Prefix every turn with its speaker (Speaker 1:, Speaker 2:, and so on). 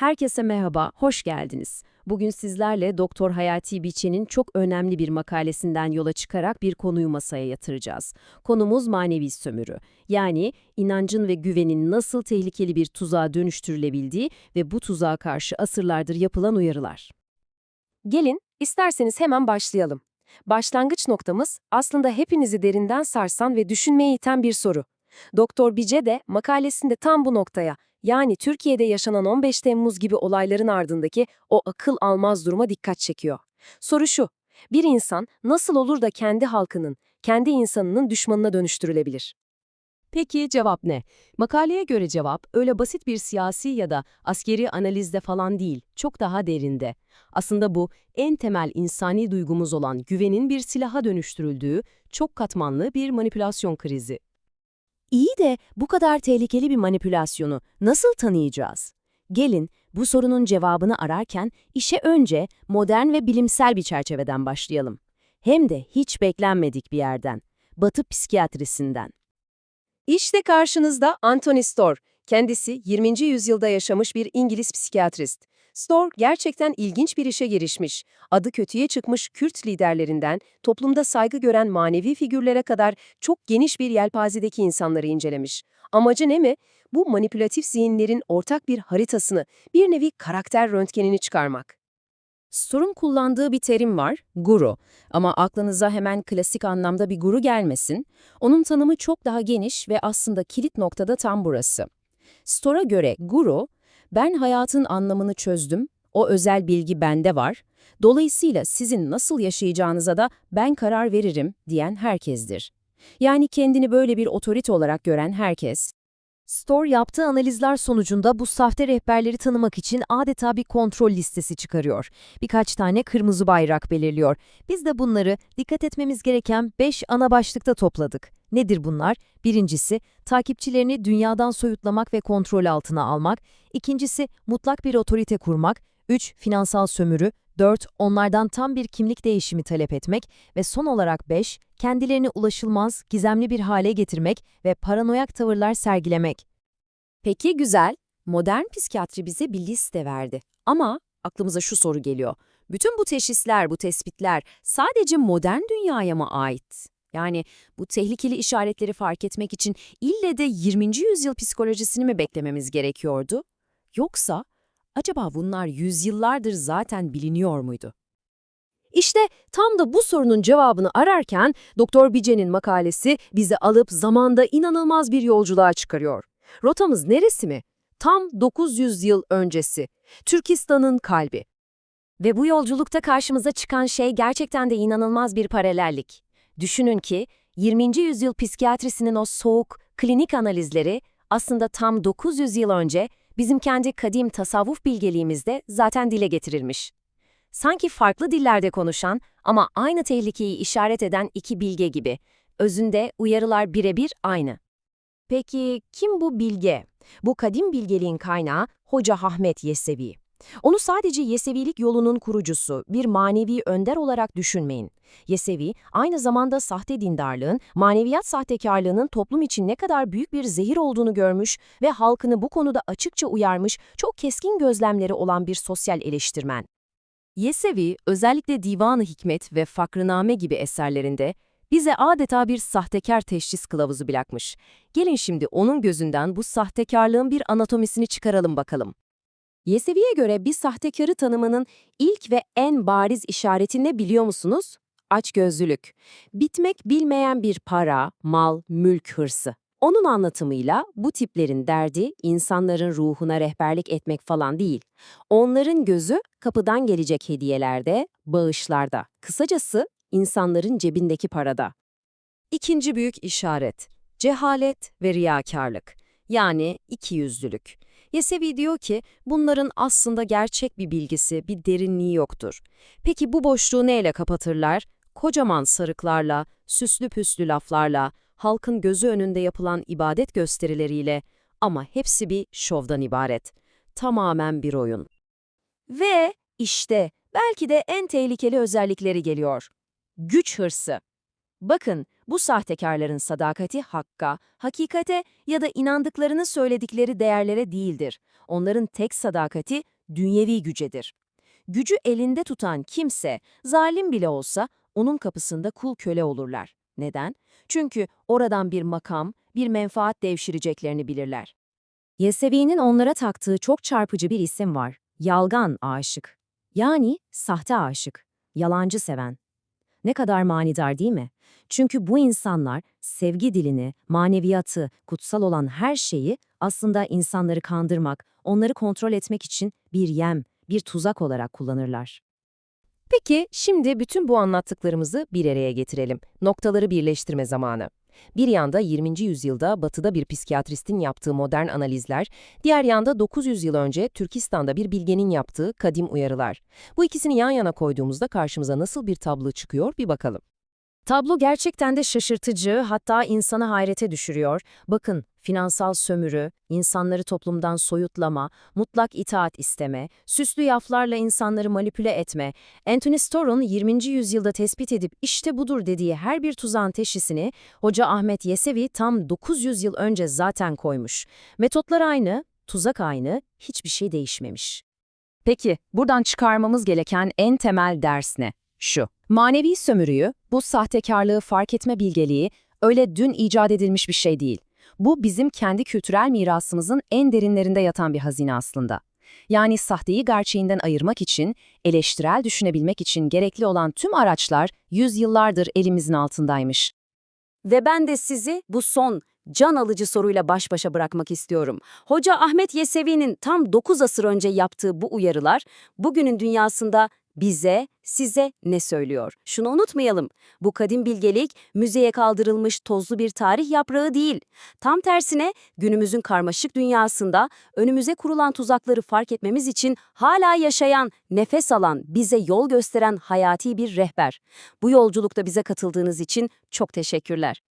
Speaker 1: Herkese merhaba, hoş geldiniz. Bugün sizlerle Doktor Hayati Biçen'in çok önemli bir makalesinden yola çıkarak bir konuyu masaya yatıracağız. Konumuz manevi sömürü. Yani inancın ve güvenin nasıl tehlikeli bir tuzağa dönüştürülebildiği ve bu tuzağa karşı asırlardır yapılan uyarılar.
Speaker 2: Gelin, isterseniz hemen başlayalım. Başlangıç noktamız aslında hepinizi derinden sarsan ve düşünmeye iten bir soru. Doktor Bice de makalesinde tam bu noktaya, yani Türkiye'de yaşanan 15 Temmuz gibi olayların ardındaki o akıl almaz duruma dikkat çekiyor. Soru şu, bir insan nasıl olur da kendi halkının, kendi insanının düşmanına dönüştürülebilir?
Speaker 3: Peki cevap ne? Makaleye göre cevap öyle basit bir siyasi ya da askeri analizde falan değil, çok daha derinde. Aslında bu en temel insani duygumuz olan güvenin bir silaha dönüştürüldüğü çok katmanlı bir manipülasyon krizi.
Speaker 1: İyi de bu kadar tehlikeli bir manipülasyonu nasıl tanıyacağız? Gelin bu sorunun cevabını ararken işe önce modern ve bilimsel bir çerçeveden başlayalım. Hem de hiç beklenmedik bir yerden. Batı psikiyatrisinden.
Speaker 2: İşte karşınızda Anthony Storr. Kendisi 20. yüzyılda yaşamış bir İngiliz psikiyatrist. Storr gerçekten ilginç bir işe girişmiş. Adı kötüye çıkmış Kürt liderlerinden, toplumda saygı gören manevi figürlere kadar çok geniş bir yelpazedeki insanları incelemiş. Amacı ne mi? Bu manipülatif zihinlerin ortak bir haritasını, bir nevi karakter röntgenini çıkarmak.
Speaker 1: Storm'un kullandığı bir terim var, guru. Ama aklınıza hemen klasik anlamda bir guru gelmesin. Onun tanımı çok daha geniş ve aslında kilit noktada tam burası. Stor'a göre guru, ben hayatın anlamını çözdüm, o özel bilgi bende var, dolayısıyla sizin nasıl yaşayacağınıza da ben karar veririm diyen herkesdir. Yani kendini böyle bir otorite olarak gören herkes. Store yaptığı analizler sonucunda bu sahte rehberleri tanımak için adeta bir kontrol listesi çıkarıyor. Birkaç tane kırmızı bayrak belirliyor. Biz de bunları dikkat etmemiz gereken 5 ana başlıkta topladık. Nedir bunlar? Birincisi, takipçilerini dünyadan soyutlamak ve kontrol altına almak. İkincisi, mutlak bir otorite kurmak. 3. Finansal sömürü. 4. Onlardan tam bir kimlik değişimi talep etmek. Ve son olarak 5. Kendilerini ulaşılmaz, gizemli bir hale getirmek ve paranoyak tavırlar sergilemek. Peki güzel. Modern psikiyatri bize bir liste verdi. Ama aklımıza şu soru geliyor. Bütün bu teşhisler, bu tespitler sadece modern dünyaya mı ait? Yani bu tehlikeli işaretleri fark etmek için ille de 20. yüzyıl psikolojisini mi beklememiz gerekiyordu? Yoksa acaba bunlar yüzyıllardır zaten biliniyor muydu? İşte tam da bu sorunun cevabını ararken Doktor Bice'nin makalesi bizi alıp zamanda inanılmaz bir yolculuğa çıkarıyor. Rotamız neresi mi? Tam 900 yıl öncesi. Türkistan'ın kalbi. Ve bu yolculukta karşımıza çıkan şey gerçekten de inanılmaz bir paralellik. Düşünün ki 20. yüzyıl psikiyatrisinin o soğuk, klinik analizleri aslında tam 900 yıl önce bizim kendi kadim tasavvuf bilgeliğimizde zaten dile getirilmiş. Sanki farklı dillerde konuşan ama aynı tehlikeyi işaret eden iki bilge gibi. Özünde uyarılar birebir aynı. Peki kim bu bilge? Bu kadim bilgeliğin kaynağı Hoca Ahmet Yesevi. Onu sadece Yesevilik yolunun kurucusu, bir manevi önder olarak düşünmeyin. Yesevi, aynı zamanda sahte dindarlığın, maneviyat sahtekarlığının toplum için ne kadar büyük bir zehir olduğunu görmüş ve halkını bu konuda açıkça uyarmış, çok keskin gözlemleri olan bir sosyal eleştirmen. Yesevi, özellikle Divan-ı Hikmet ve Fakrıname gibi eserlerinde bize adeta bir sahtekar teşhis kılavuzu bırakmış. Gelin şimdi onun gözünden bu sahtekarlığın bir anatomisini çıkaralım bakalım. Yesevi'ye göre bir sahtekarı tanımının ilk ve en bariz işareti ne biliyor musunuz? Açgözlülük. Bitmek bilmeyen bir para, mal, mülk hırsı. Onun anlatımıyla bu tiplerin derdi insanların ruhuna rehberlik etmek falan değil. Onların gözü kapıdan gelecek hediyelerde, bağışlarda. Kısacası insanların cebindeki parada. İkinci büyük işaret, cehalet ve riyakarlık. Yani ikiyüzlülük. Yesevi diyor ki bunların aslında gerçek bir bilgisi, bir derinliği yoktur. Peki bu boşluğu neyle kapatırlar? Kocaman sarıklarla, süslü püslü laflarla, halkın gözü önünde yapılan ibadet gösterileriyle ama hepsi bir şovdan ibaret. Tamamen bir oyun. Ve işte belki de en tehlikeli özellikleri geliyor. Güç hırsı.
Speaker 2: Bakın, bu sahtekarların sadakati hakka, hakikate ya da inandıklarını söyledikleri değerlere değildir. Onların tek sadakati dünyevi gücedir. Gücü elinde tutan kimse, zalim bile olsa onun kapısında kul köle olurlar. Neden? Çünkü oradan bir makam, bir menfaat devşireceklerini bilirler.
Speaker 1: Yesevi'nin onlara taktığı çok çarpıcı bir isim var. Yalgan aşık. Yani sahte aşık, yalancı seven. Ne kadar manidar değil mi? Çünkü bu insanlar sevgi dilini, maneviyatı, kutsal olan her şeyi aslında insanları kandırmak, onları kontrol etmek için bir yem, bir tuzak olarak kullanırlar.
Speaker 2: Peki şimdi bütün bu anlattıklarımızı bir araya getirelim. Noktaları birleştirme zamanı. Bir yanda 20. yüzyılda batıda bir psikiyatristin yaptığı modern analizler, diğer yanda 900 yıl önce Türkistan'da bir bilgenin yaptığı kadim uyarılar. Bu ikisini yan yana koyduğumuzda karşımıza nasıl bir tablo çıkıyor bir bakalım.
Speaker 1: Tablo gerçekten de şaşırtıcı, hatta insanı hayrete düşürüyor. Bakın, finansal sömürü, insanları toplumdan soyutlama, mutlak itaat isteme, süslü yaflarla insanları manipüle etme. Anthony Storr'un 20. yüzyılda tespit edip işte budur dediği her bir tuzağın teşhisini Hoca Ahmet Yesevi tam 900 yıl önce zaten koymuş. Metotlar aynı, tuzak aynı, hiçbir şey değişmemiş. Peki, buradan çıkarmamız gereken en temel ders ne? Şu. Manevi sömürüyü, bu sahtekarlığı fark etme bilgeliği öyle dün icat edilmiş bir şey değil. Bu bizim kendi kültürel mirasımızın en derinlerinde yatan bir hazine aslında. Yani sahteyi gerçeğinden ayırmak için, eleştirel düşünebilmek için gerekli olan tüm araçlar yüzyıllardır elimizin altındaymış.
Speaker 4: Ve ben de sizi bu son, can alıcı soruyla baş başa bırakmak istiyorum. Hoca Ahmet Yesevi'nin tam 9 asır önce yaptığı bu uyarılar, bugünün dünyasında bize, size ne söylüyor? Şunu unutmayalım, bu kadim bilgelik müzeye kaldırılmış tozlu bir tarih yaprağı değil. Tam tersine günümüzün karmaşık dünyasında önümüze kurulan tuzakları fark etmemiz için hala yaşayan, nefes alan, bize yol gösteren hayati bir rehber. Bu yolculukta bize katıldığınız için çok teşekkürler.